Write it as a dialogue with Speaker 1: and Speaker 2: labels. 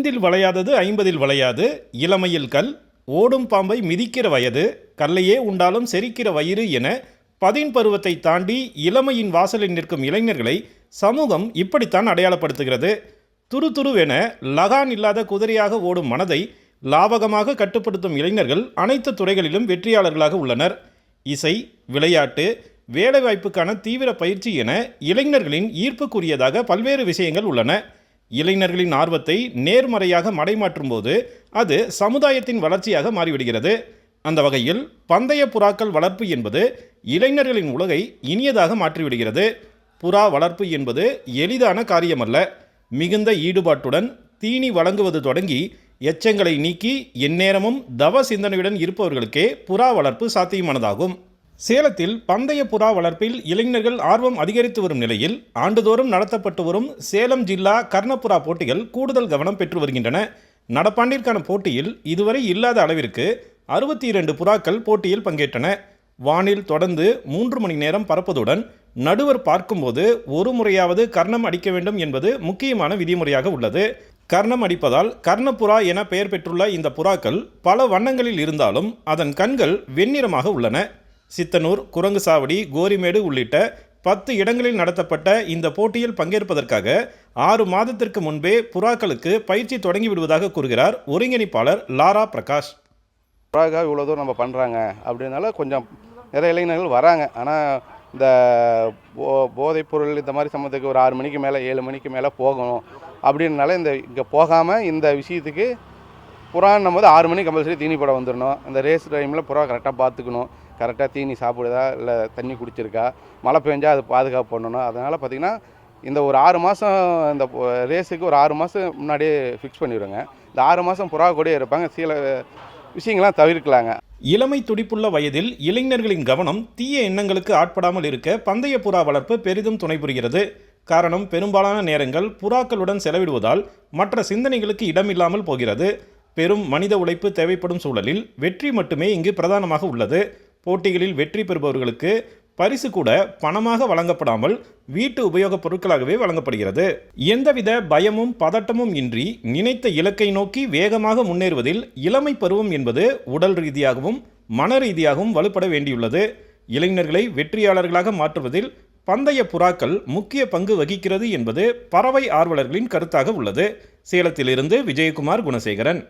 Speaker 1: ஐந்தில் வளையாதது ஐம்பதில் வளையாது. இளமையில் கல். ஓடும் பாம்பை மிதிக்கிற வயது. கல்லையே உண்டாலும் செரிக்கிற வயிறு என பதின் பருவத்தை தாண்டி இளமையின் வாசலில் நிற்கும் இளைஞர்களை சமூகம் இப்படித்தான் அடையாளப்படுத்துகிறது. துரு துருவென லகான் இல்லாத குதிரையாக ஓடும் மனதை லாபகமாக கட்டுப்படுத்தும் இளைஞர்கள் அனைத்து துறைகளிலும் வெற்றியாளர்களாக உள்ளனர். இசை விளையாட்டு வேலைவாய்ப்புக்கான தீவிர பயிற்சி என இளைஞர்களின் ஈர்ப்புக்குரியதாக பல்வேறு விஷயங்கள் உள்ளன. இளைஞர்களின் ஆர்வத்தை நேர்மறையாக மடைமாற்றும் போது அது சமுதாயத்தின் வளர்ச்சியாக மாறிவிடுகிறது. அந்த வகையில் பந்தய புறாக்கள் வளர்ப்பு என்பது இளைஞர்களின் உலகை இனியதாக மாற்றிவிடுகிறது. புறா வளர்ப்பு என்பது எளிதான காரியமல்ல. மிகுந்த ஈடுபாட்டுடன் தீனி வழங்குவது தொடங்கி எச்சங்களை நீக்கி எந்நேரமும் தவ சிந்தனையுடன் இருப்பவர்களுக்கே புறா வளர்ப்பு சாத்தியமானதாகும். சேலத்தில் பந்தய புறா வளர்ப்பில் இளைஞர்கள் ஆர்வம் அதிகரித்து வரும் நிலையில் ஆண்டுதோறும் நடத்தப்பட்டு வரும் சேலம் ஜில்லா கர்ணப்புறா போட்டிகள் கூடுதல் கவனம் பெற்று வருகின்றன. நடப்பாண்டிற்கான போட்டியில் இதுவரை இல்லாத அளவிற்கு அறுபத்தி இரண்டு புறாக்கள் போட்டியில் பங்கேற்றன. வானில் தொடர்ந்து மூன்று மணி நேரம் பறப்பதுடன் நடுவர் பார்க்கும்போது ஒரு முறையாவது கர்ணம் அடிக்க வேண்டும் என்பது முக்கியமான விதிமுறையாக உள்ளது. கர்ணம் அடிப்பதால் கர்ணப்புறா என பெயர் பெற்றுள்ள இந்த புறாக்கள் பல வண்ணங்களில் இருந்தாலும் அதன் கண்கள் வெண்ணிறமாக உள்ளன. சித்தனூர் குரங்கு சாவடி கோரிமேடு உள்ளிட்ட பத்து இடங்களில் நடத்தப்பட்ட இந்த போட்டியில் பங்கேற்பதற்காக ஆறு மாதத்திற்கு முன்பே புறாக்களுக்கு பயிற்சி தொடங்கி விடுவதாக கூறுகிறார் ஒருங்கிணைப்பாளர் லாரா பிரகாஷ்.
Speaker 2: புறாக்காக இவ்வளோ தூரம் நம்ம பண்ணுறாங்க அப்படின்னால கொஞ்சம் நிறைய இளைஞர்கள் வராங்க. ஆனால் இந்த போ போதைப்பொருள் இந்த மாதிரி சம்மந்தத்துக்கு ஒரு ஆறு மணிக்கு மேலே ஏழு மணிக்கு மேலே போகணும் அப்படின்னால இந்த இங்கே போகாமல் இந்த விஷயத்துக்கு புறான்னும் போது ஆறு மணிக்கு கம்பல்சரி தீனி படம் வந்துடணும் இந்த ரேஸ் டைமில் புறா கரெக்டாக பார்த்துக்கணும். கரெக்டாக தீனி சாப்பிடுதா இல்லை தண்ணி குடிச்சிருக்கா? மழை பெஞ்சால் அது பாதுகாப்பு பண்ணணும். அதனால் பார்த்திங்கன்னா இந்த ஒரு ஆறு மாதம் இந்த ரேஸுக்கு ஒரு ஆறு மாதம் முன்னாடியே ஃபிக்ஸ் பண்ணிடுவாங்க. இந்த ஆறு மாதம் புறா கூடயே இருப்பாங்க. சில விஷயங்கள்லாம் தவிர்க்கலாங்க.
Speaker 1: இளமை துடிப்புள்ள வயதில் இளைஞர்களின் கவனம் தீய எண்ணங்களுக்கு ஆட்படாமல் இருக்க பந்தய புறா வளர்ப்பு பெரிதும் துணை புரிகிறது. காரணம் பெரும்பாலான நேரங்கள் புறாக்களுடன் செலவிடுவதால் மற்ற சிந்தனைகளுக்கு இடமில்லாமல் போகிறது. பெரும் மனித உழைப்பு தேவைப்படும் சூழலில் வெற்றி மட்டுமே இங்கு பிரதானமாக உள்ளது. போட்டிகளில் வெற்றி பெறுபவர்களுக்கு பரிசு கூட பணமாக வழங்கப்படாமல் வீட்டு உபயோகப் பொருட்களாகவே வழங்கப்படுகிறது. எந்தவித பயமும் பதட்டமும் இன்றி நினைத்த இலக்கை நோக்கி வேகமாக முன்னேறுவதில் இளமை பருவம் என்பது உடல் ரீதியாகவும் மன ரீதியாகவும் வலுப்பட வேண்டியுள்ளது. இளைஞர்களை வெற்றியாளர்களாக மாற்றுவதில் பந்தய புறாக்கள் முக்கிய பங்கு வகிக்கிறது என்பது பறவை ஆர்வலர்களின் கருத்தாக உள்ளது. சேலத்திலிருந்து விஜயகுமார் குணசேகரன்.